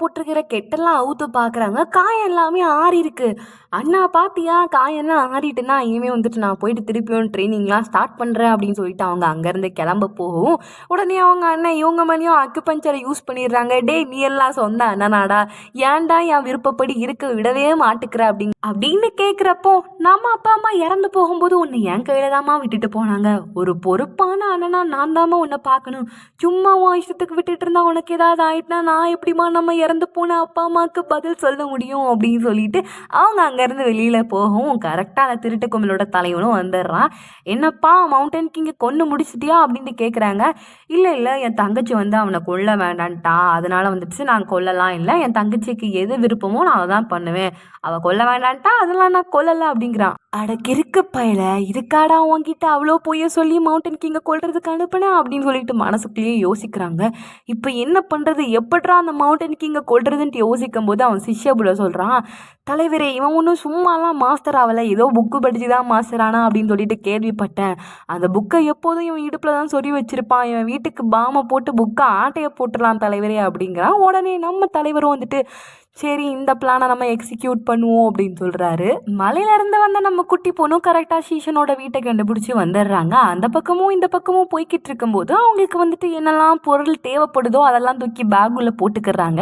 போட்டிருக்கிற கெட்டெல்லாம் அவுத்து பார்க்குறாங்க காயம் எல்லாமே ஆறி இருக்கு அண்ணா பாத்தியா? காயெல்லாம் ஆறிட்டுனா இனிமே வந்துட்டு நான் போயிட்டு திருப்பியும் ட்ரைனிங்லாம் ஸ்டார்ட் பண்ணுறேன் அப்படின்னு சொல்லிட்டு அவங்க அங்கேருந்து கிளம்ப போகும். உடனே அவங்க அண்ணன் இவங்க மேலேயும் அக்குபஞ்சரை யூஸ் பண்ணிடுறாங்க. டேய் நீ எல்லாம் சொந்த அண்ணனாடா. ஏன்டா என் விருப்பப்படி இருக்க விடவே மாட்டுக்கிற? அப்படிங்க அப்படின்னு கேட்குறப்போ நம்ம அப்பா அம்மா இறந்து போகும்போது உன்னை என் கையில தாம்மா விட்டுட்டு போனாங்க. ஒரு பொறுப்பான அண்ணனா நான் தாம்மா உன்னை பார்க்கணும் சும்மா உன் இஷ்டத்துக்கு விட்டுட்டு இருந்தா உனக்கு ஏதாவது ஆயிட்டுனா நான் எப்படிம்மா நம்ம இறந்து போன அப்பா அம்மாவுக்கு பதில் சொல்ல முடியும் அப்படின்னு சொல்லிட்டு அவங்க அங்கேருந்து வெளியில் போகவும் கரெக்டாக அந்த திருட்டு கும்பலோட தலைவனும் வந்துடுறான். என்னப்பா மவுண்டன் கிங்கை கொண்டு முடிச்சிட்டியா அப்படின்ட்டு கேட்குறாங்க இல்லை இல்லை என் தங்கச்சி வந்து அவனை கொல்ல வேண்டான்ட்டா. அதனால வந்துட்டு நான் கொல்லலாம் இல்லை. என் தங்கச்சிக்கு எது விருப்பமோ நான் அதை தான் பண்ணுவேன். அவள் கொல்ல வேண்டான்ட்டா அதெல்லாம் நான் கொல்லலை அப்படிங்கிறான். அட கிறுக்கு பயல. இதுக்காடா உங்ககிட்ட அவ்வளோ பொய்ய சொல்லி மவுண்டன் கிங்கை கொல்றதுக்கு அனுப்புனேன் அப்படின்னு சொல்லிட்டு மனசுக்குள்ளேயே யோசிக்கிறாங்க. இப்போ என்ன பண்ணுறது எப்படா அந்த மவுண்டன் கிங்கை கொல்றதுன்ட்டு யோசிக்கும் போது அவன் சிஷ்யபுல சொல்கிறான் தலைவரே இவன் ஒன்றும் சும்மாலாம் மாஸ்டர் ஆகலை ஏதோ புக்கு படிச்சு தான் மாஸ்டர் ஆனா அப்படின்னு சொல்லிட்டு கேள்விப்பட்டேன். அந்த புக்கை எப்போதும் இவன் இடுப்பில் தான் சொல்லி வச்சிருப்பான். இவன் வீட்டுக்கு பாமை போட்டு புக்கை ஆட்டையை போட்டுடலாம் தலைவரே அப்படிங்கிறான். உடனே நம்ம தலைவரும் வந்துட்டு சரி இந்த பிளானை நம்ம எக்ஸிக்யூட் பண்ணுவோம் அப்படின்னு சொல்கிறாரு மலையிலேருந்து வந்த நம்ம குட்டி பொண்ணும் கரெக்டாக சீசனோட வீட்டை கண்டுபிடிச்சி வந்துடுறாங்க. அந்த பக்கமும் இந்த பக்கமும் போய்கிட்டு இருக்கும்போது அவங்களுக்கு வந்துட்டு என்னெல்லாம் பொருள் தேவைப்படுதோ அதெல்லாம் தூக்கி பேக்குள்ளே போட்டுக்கிறாங்க.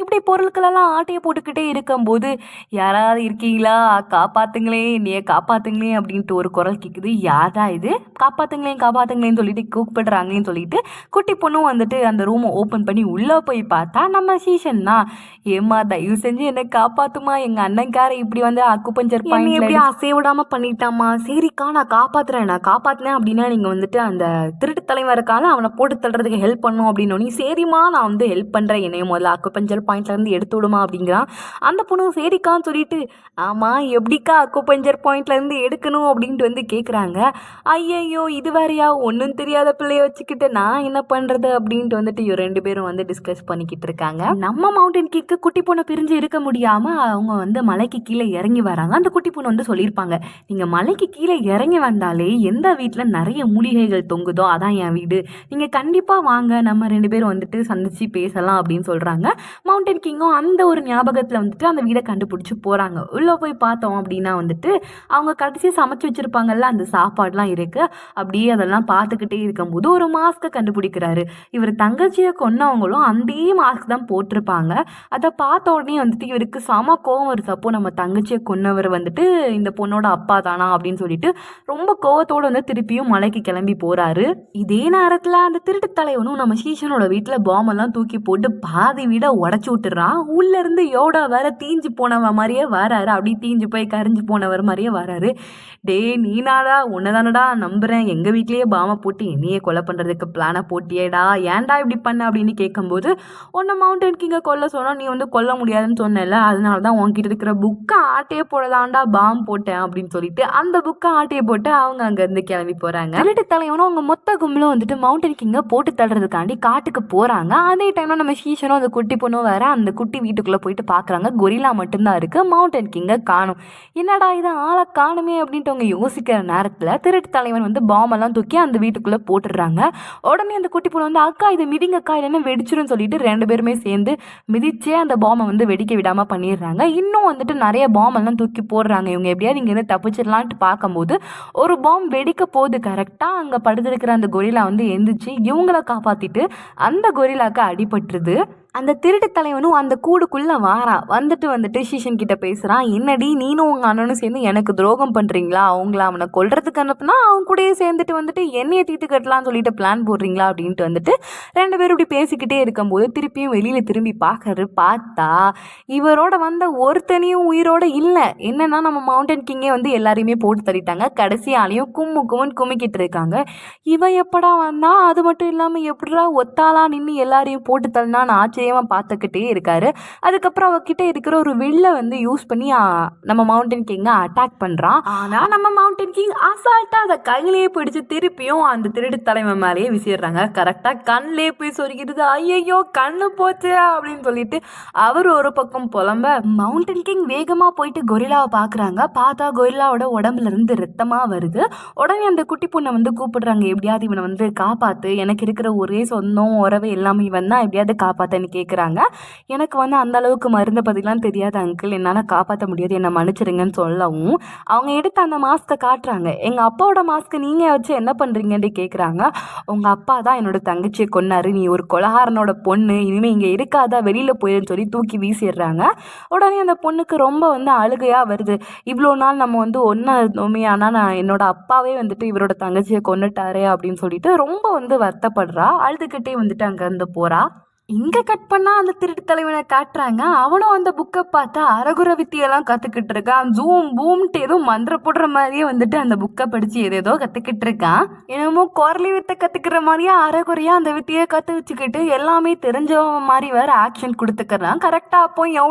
இப்படி பொருட்களெல்லாம் ஆட்டையை போட்டுக்கிட்டே இருக்கும்போது யாராவது இருக்கீங்களா? காப்பாத்துங்களே என்னைய காப்பாத்துங்களே அப்படின்ட்டு ஒரு குரல் கேட்குது யாரா இது? காப்பாத்துங்களேன் காப்பாத்துங்களேன்னு சொல்லிட்டு கூப்பிடுறாங்களேன்னு சொல்லிட்டு குட்டி பொண்ணும் வந்துட்டு அந்த ரூமை ஓப்பன் பண்ணி உள்ளே போய் பார்த்தா நம்ம சீசன் தான். ஏமா தயவு செஞ்சு என்னை காப்பாத்துமா? எங்க அண்ணன்கார இப்படி வந்து அக்குபஞ்சர் பாயிண்ட் எப்படி அசைய விடாம பண்ணிட்டாமா சரிக்கா நான் காப்பாத்துறேன். நான் காப்பாத்தினேன் அப்படின்னா நீங்க வந்துட்டு அந்த திருட்டு தலைவருக்கான அவனை போட்டு தள்ளுறதுக்கு ஹெல்ப் பண்ணும் அப்படின்னு சரிம்மா நான் வந்து ஹெல்ப் பண்றேன். என்னைய முதல்ல அக்குபஞ்சர் பாயிண்ட்ல இருந்து எடுத்து விடுமா அப்படிங்கிறான். அந்த பொண்ணு எப்படிக்கான்னு சொல்லிட்டு ஆமாம் எப்படிக்கா அக்குபஞ்சர் பாயிண்ட்லேருந்து எடுக்கணும்? அப்படின்ட்டு வந்து கேட்குறாங்க ஐயையோ இது வேறையா? ஒன்றும் தெரியாத பிள்ளைய வச்சுக்கிட்டு நான் என்ன பண்ணுறது அப்படின்ட்டு வந்துட்டு ரெண்டு பேரும் வந்து டிஸ்கஸ் பண்ணிக்கிட்டு இருக்காங்க. நம்ம மவுண்டன் கிக்கு குட்டி பொண்ணை பிரிஞ்சு இருக்க முடியாமல் அவங்க வந்து மலைக்கு கீழே இறங்கி வராங்க. அந்த குட்டி பொண்ணு வந்து சொல்லியிருப்பாங்க நீங்கள் மலைக்கு கீழே இறங்கி வந்தாலே எந்த வீட்டில் நிறைய மூலிகைகள் தொங்குதோ அதான் என் வீடு. நீங்கள் கண்டிப்பாக வாங்க நம்ம ரெண்டு பேரும் வந்துட்டு சந்திச்சு பேசலாம் அப்படின்னு சொல்கிறாங்க மவுண்டன் கிங்கும் அந்த ஒரு ஞாபகத்தில் வந்துட்டு அந்த வீடை பிடிச்சி போகிறாங்க உள்ளே போய் பார்த்தோம் அப்படின்னா வந்துட்டு அவங்க கடைசியாக சமைச்சு வச்சுருப்பாங்கல்ல அந்த சாப்பாடுலாம் இருக்குது அப்படியே அதெல்லாம் பார்த்துக்கிட்டே இருக்கும்போது ஒரு மாஸ்க்கை கண்டுபிடிக்கிறாரு. இவர் தங்கச்சியை கொன்னவங்களும் அதே மாஸ்க் தான் போட்டிருப்பாங்க. அதை பார்த்த உடனே வந்துட்டு இவருக்கு செம கோவம் வருது. அப்போ நம்ம தங்கச்சியை கொன்னவர் வந்துட்டு இந்த பொண்ணோட அப்பா தானா அப்படின்னு சொல்லிட்டு ரொம்ப கோவத்தோடு வந்து திருப்பியும் மலைக்கு கிளம்பி போகிறாரு இதே நேரத்தில் அந்த திருட்டு தலைவனும் நம்ம சீசனோட வீட்டில் பாம்பெல்லாம் தூக்கி போட்டு பாதி வீட உடச்சி விட்டுறான். உள்ளேருந்து யோடா வேற தீஞ்சு போனவன் மாதிரியே வராரு. அப்படி தீஞ்சு போய் கரைஞ்சு போனவர் மாதிரியே வராரு. டேய் நீனாடா உன்னதானடா நம்புறேன். எங்க வீட்லயே பாமை போட்டு என்னையே கொலை பண்றதுக்கு பிளானை போட்டியேடா. ஏன்டா இப்படி பண்ண? அப்படின்னு கேட்கும்போது உன்னை மவுண்டன் கிங்கை கொல்ல சொன்னா நீ வந்து கொல்ல முடியாதுன்னு சொன்னல அதனால தான் உன்கிட்ட இருக்கிற புக்கை ஆட்டையே போடலாண்டா பாம் போட்டேன். அப்படின்னு சொல்லிட்டு அந்த புக்கை ஆட்டையை போட்டு அவங்க அங்கேருந்து கிளம்பி போறாங்க. திருட்டு தலைவனும் அவங்க மொத்த கும்பலும் வந்துட்டு மவுண்டன் கிங்கை போட்டு தள்ளுறதுக்காண்டி காட்டுக்கு போறாங்க. அதே டைம்ல நம்ம சீசனும் அந்த குட்டி பொண்ணும் வேற அந்த குட்டி வீட்டுக்குள்ள போயிட்டு பாக்குறாங்க. கொரிலா மட்டும்தான் இருக்கு. மவுண்டன் கிங்கை காணும். என்னடா இது ஆளை காணுமே அப்படின்ட்டு அவங்க யோசிக்கிற நேரத்தில் திருட்டு தலைவன் வந்து பாம்பெல்லாம் தூக்கி அந்த வீட்டுக்குள்ளே போட்டுடுறாங்க. உடனே அந்த குட்டி பொண்ணு வந்து அக்கா இது மிதிங்கக்கா இல்லைன்னா வெடிச்சிரும் சொல்லிட்டு ரெண்டு பேருமே சேர்ந்து மிதிச்சே அந்த பாம்பை வந்து வெடிக்க விடாமல் பண்ணிடுறாங்க. இன்னும் வந்துட்டு நிறைய பாமெல்லாம் தூக்கி போடுறாங்க. இவங்க எப்படியாவது இங்கேருந்து தப்பிச்சிடலான்ட்டு பார்க்கும்போது ஒரு பாம் வெடிக்க போகுது கரெக்டாக அங்கே படுத்திருக்கிற அந்த கொரிலா வந்து எந்திரிச்சு இவங்கள காப்பாற்றிட்டு அந்த கொரிலாக்கு அடிபட்டுருது. அந்த திருட்டு தலைவனும் அந்த கூடுக்குள்ள வாரான் வந்துட்டு வந்துட்டு சீசன் கிட்ட பேசுறான். என்னடி நீனும் உங்க அண்ணனும் சேர்ந்து எனக்கு துரோகம் பண்றீங்களா? அவங்கள அவனை கொல்றதுக்கு அனுப்புனா அவன் கூடயே சேர்ந்துட்டு வந்துட்டு என்னைய தீத்து கட்டலாம்னு சொல்லிட்டு பிளான் போடுறீங்களா அப்படின்ட்டு வந்துட்டு ரெண்டு பேரும் இப்படி பேசிக்கிட்டே இருக்கும்போது திருப்பியும் வெளியில திரும்பி பார்க்கறது பார்த்தா இவரோட வந்த ஒருத்தனையும் உயிரோட இல்லை. என்னன்னா நம்ம மவுண்டன் கிங்கே வந்து எல்லாரையுமே போட்டு தள்ளிட்டாங்க. கடைசி ஆளையும் கும்மு கும்முன்னு குமிக்கிட்டு இருக்காங்க. இவன் எப்படா வந்தா? அது மட்டும் இல்லாமல் எப்படா ஒத்தாளா நின்று எல்லாரையும் போட்டு தள்ளினான்னு ஆச்சரியமாக பார்த்துக்கிட்டே இருக்காரு. அதுக்கப்புறம் அவகிட்ட இருக்கிற ஒரு வில்லை வந்து யூஸ் பண்ணி நம்ம மவுண்டன் கிங்கை அட்டாக் பண்ணுறான் ஆனால் நம்ம மவுண்டன் கிங் அசால்ட்டாக அதை கையிலேயே பிடிச்சு திருப்பியும் அந்த திருட்டு தலைவன் மேலேயே விசிடுறாங்க கரெக்டாக கண்ணிலே போய் சொருகிறது ஐயையோ கண்ணு போச்சு அப்படின்னு சொல்லிட்டு அவர் ஒரு பக்கம் புலம்ப மவுண்டன் கிங் வேகமாக போயிட்டு கொரில்லாவை பார்க்குறாங்க பார்த்தா கொரில்லாவோட உடம்புல இருந்து ரத்தமாக வருது. உடனே அந்த குட்டி பொண்ணை வந்து கூப்பிடுறாங்க. எப்படியாவது இவனை வந்து காப்பாத்து. எனக்கு இருக்கிற ஒரே சொந்தம் உறவு எல்லாமே இவன் தான் எப்படியாவது காப்பாத்த. நீ கேட்குறாங்க எனக்கு வந்து அந்த அளவுக்கு மருந்தை பற்றிலாம் தெரியாது அங்கிள் என்னால் காப்பாற்ற முடியாது. என்னை மன்னிச்சிடுங்கன்னு சொல்லவும். அவங்க எடுத்து அந்த மாஸ்க்கை காட்டுறாங்க. எங்கள் அப்பாவோட மாஸ்க்கை நீங்கள் வச்சு என்ன பண்ணுறீங்கன்ட்டு கேட்குறாங்க உங்கள் அப்பா தான் என்னோட தங்கச்சியை கொன்னாரு. நீ ஒரு கொலகாரனோட பொண்ணு. இனிமேல் இங்கே இருக்காதா. வெளியில் போயிருன்னு சொல்லி தூக்கி வீசிடுறாங்க. உடனே அந்த பொண்ணுக்கு ரொம்ப வந்து அழுகையாக வருது. இவ்வளோ நாள் நம்ம வந்து ஒன்றா இருந்தோமே. ஆனால் நான் என்னோட அப்பாவே வந்துட்டு இவரோட தங்கச்சியை கொன்னுட்டாரே அப்படின்னு சொல்லிட்டு ரொம்ப வந்து வருத்தப்படுறா. அழுதுகிட்டே வந்துட்டு அங்கேருந்து போகிறா இங்கே கட் பண்ணால் அந்த திருட்டு தலைவனை காட்டுறாங்க. அவனும் அந்த புக்கை பார்த்தா அரகுர வித்தியெல்லாம் கற்றுக்கிட்டு இருக்கான். ஜூம் பூம்ட்டு ஏதோ மந்திர போடுற மாதிரியே வந்துட்டு அந்த புக்கை படித்து ஏதேதோ கற்றுக்கிட்டு இருக்கான். என்னமோ குரலி வித்தை கற்றுக்கிற மாதிரியே அரைகுறையாக அந்த வித்தியை கற்று வச்சுக்கிட்டு எல்லாமே தெரிஞ்சவன் மாதிரி வேறு ஆக்ஷன் கொடுத்துக்கிறான். கரெக்டாக அப்போ எவ்வளோ